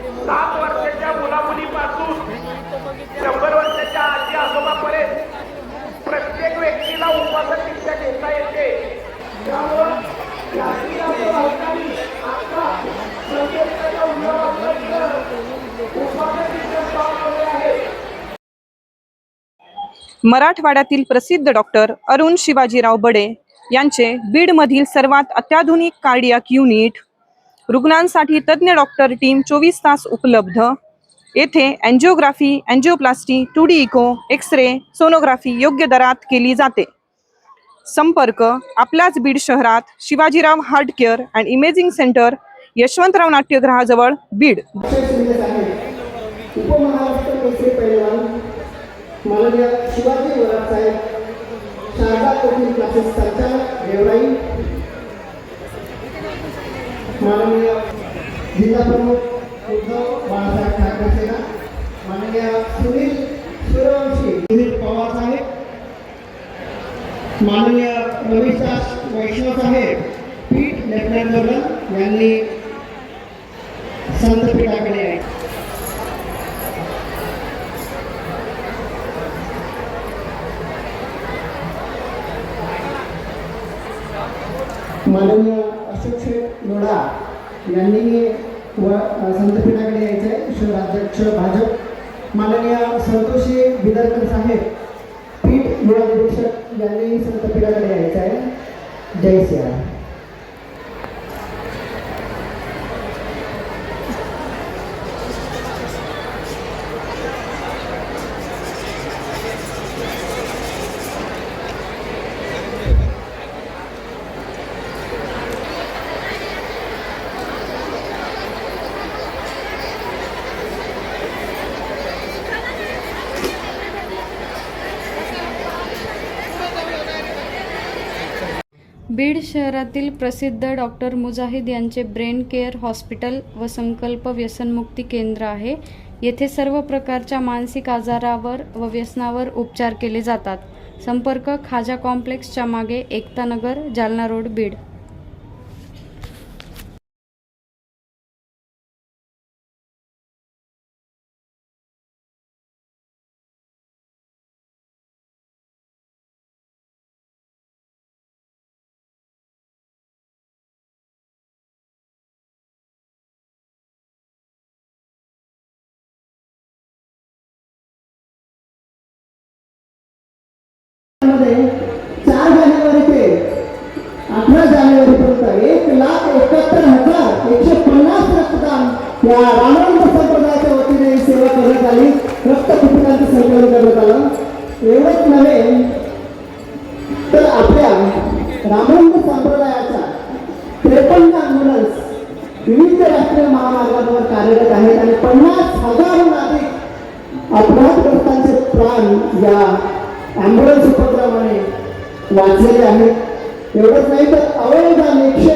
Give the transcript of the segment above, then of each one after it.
सात वर्षाच्या मुलामुलीपासून शंभर वर्षाच्या आजी आजोबापर्यंत प्रत्येक व्यक्तीला उपासन शिक्षा घेता येते मराठवाड्यातील प्रसिद्ध डॉक्टर अरुण शिवाजीराव बडे यांचे बीडमधील सर्वात अत्याधुनिक कार्डियाक युनिट रुग्णांसाठी तज्ज्ञ डॉक्टर टीम चोवीस तास उपलब्ध. येथे angiography angioplasty two D echo X ray sonography योग्य दरात केली जाते. संपर्क आपल्याच बीड शहरात Shivajirao heart care and imaging centre Yashwantrao नाट्यगृहाजवळ Beed. Shivaji माननीय जिल्हा प्रमुख उद्धव बाळासाहेब ठाकरे सेना माननीय सुनील सूर्यवंशी सुनील पवार साहेब माननीय रविदास वैष्णव साहेब पीठ लेफ्टनंट जनरल यांनी संत पीठाकडे आहे माननीय यांनी व संतपीठाकडे यायचं आहे शहराध्यक्ष भाजप माननीय संतोषी बिदरकर साहेब पीठ युवानिरीक्षक यांनी संतपीठाकडे यायचं आहे जय सिया. बीड शहरातील प्रसिद्ध डॉक्टर मुजाहिद यांचे ब्रेन केअर हॉस्पिटल व संकल्प व्यसनमुक्ती केंद्र आहे. येथे सर्व प्रकारच्या मानसिक आजारावर व व्यसनावर उपचार केले जातात. संपर्क खाजा कॉम्प्लेक्सच्या मागे एकतानगर जालना रोड बीड. या रामानंद संप्रदायाच्या वतीने ही सेवा करण्यात आली. रक्तकुपितांचं संकलन करण्यात आलं. एवढंच नव्हे तर आपल्या रामानंद संप्रदायाच्या त्रेपन्न ॲम्ब्युलन्स विविध राष्ट्रीय महामार्गांवर कार्यरत आहेत आणि पन्नास हजारहून अधिक अपघातग्रस्तांचे प्राण या ॲम्ब्युलन्स उपक्रमाने वाचलेले आहेत. एवढंच नाही तर अवयवदान एकशे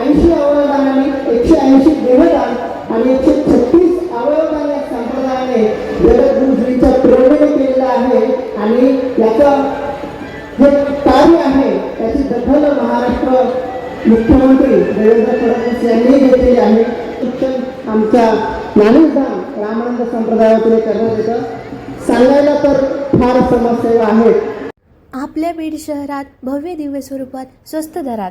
ऐंशी अवयवदान आणि एकशे ऐंशी देहदान आणि एकशे छत्तीस अवयवदान या संप्रदायाने जगद्गुरुजींच्या प्रेरणेने केलेलं आहे. आणि याचं जे कार्य आहे त्याची दखल महाराष्ट्र मुख्यमंत्री देवेंद्र फडणवीस यांनी घेतलेली आहे. शिक्षण आमच्या ज्ञानधाम रामानंद संप्रदायातून करण्यात येतं सांगायला तर फार समस्या आहेत. आपल्या बीड शहरात भव्य दिव्य स्वरूपात स्वस्त दरात